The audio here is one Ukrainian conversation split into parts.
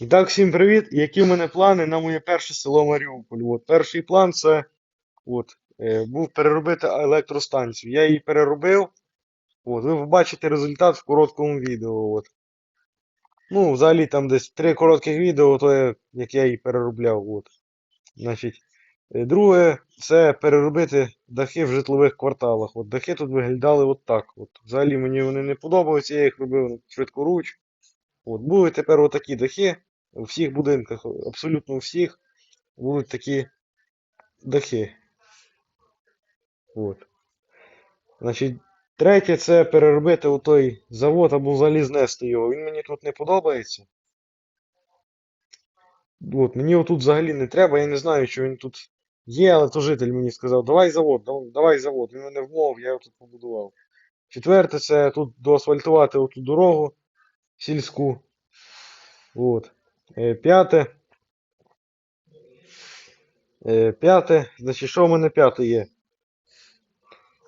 І так, всім привіт! Які в мене плани на моє перше село Маріуполь? От, перший план це от, е, був переробити електростанцію. Я її переробив. От, ви побачите результат в короткому відео. От. Ну, взагалі там десь три коротких відео, то я, як я її переробляв. От. Значить, е, друге, це переробити дахи в житлових кварталах. От дахи тут виглядали от так. От. Взагалі мені вони не подобаються, я їх робив швидкоруч. От, будуть тепер отакі дахи у всіх будинках, абсолютно у всіх будуть такі дахи. От. Значить, третє це переробити у той завод або взагалі знести його. Він мені тут не подобається. От, мені отут взагалі не треба, я не знаю, що він тут є, але то житель мені сказав, давай завод, давай завод. Він мене вмов, я його тут побудував. Четверте, це тут доасфальтувати оту дорогу сільську. От. Е, П'яте. Е, П'яте. Значить, що в мене п'яте є?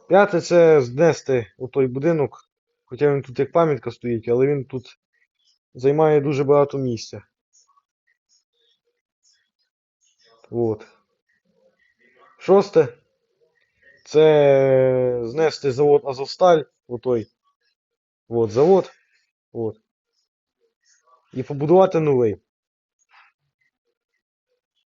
П'яте це знести у той будинок. Хоча він тут як пам'ятка стоїть, але він тут займає дуже багато місця. От. Шосте. Це знести завод Азовсталь. Отой. От завод. От. І побудувати новий.